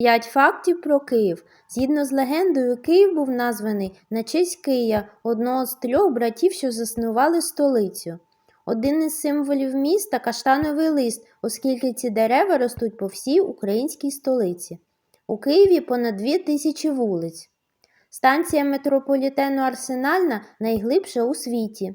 П'ять фактів про Київ. Згідно з легендою, Київ був названий на честь Кия, одного з трьох братів, що заснували столицю. Один із символів міста каштановий лист, оскільки ці дерева ростуть по всій українській столиці. У Києві понад дві тисячі вулиць. Станція метрополітену Арсенальна найглибша у світі.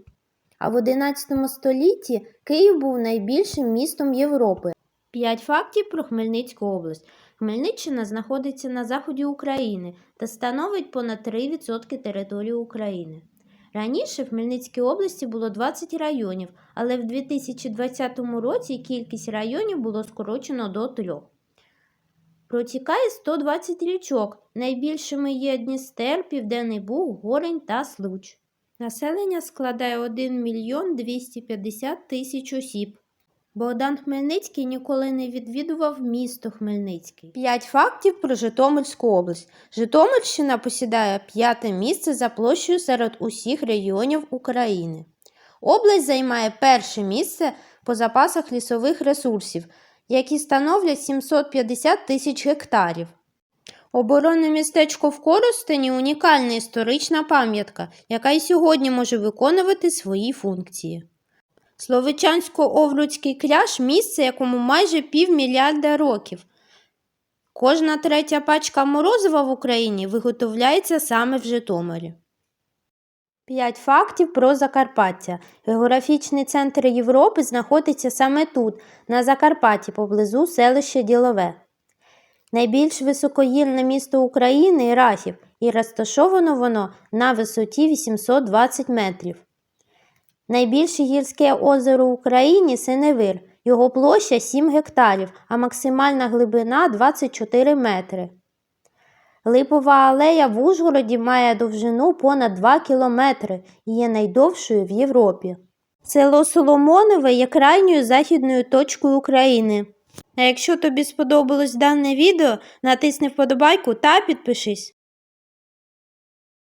А в 11 столітті Київ був найбільшим містом Європи. П'ять фактів про Хмельницьку область. Хмельниччина знаходиться на заході України та становить понад 3% території України. Раніше в Хмельницькій області було 20 районів, але в 2020 році кількість районів було скорочено до трьох. Протікає 120 річок. Найбільшими є Дністер, Південний Буг, Горень та Случ. Населення складає 1 мільйон 250 тисяч осіб. Богдан Хмельницький ніколи не відвідував місто Хмельницький. П'ять фактів про Житомирську область. Житомирщина посідає п'яте місце за площею серед усіх регіонів України. Область займає перше місце по запасах лісових ресурсів, які становлять 750 тисяч гектарів. Оборонне містечко в Коростені унікальна історична пам'ятка, яка й сьогодні може виконувати свої функції. Словичансько-Овруцький кряж місце, якому майже півмільярда років. Кожна третя пачка морозива в Україні виготовляється саме в Житомирі. П'ять фактів про Закарпаття. Географічний центр Європи знаходиться саме тут, на Закарпатті, поблизу селища Ділове. Найбільш високогірне місто України Рахів, і розташовано воно на висоті 820 метрів. Найбільше гірське озеро в Україні Синевир. Його площа 7 гектарів, а максимальна глибина 24 метри. Липова алея в Ужгороді має довжину понад 2 кілометри і є найдовшою в Європі. Село Соломонове є крайньою західною точкою України. А якщо тобі сподобалось дане відео, натисни вподобайку та підпишись.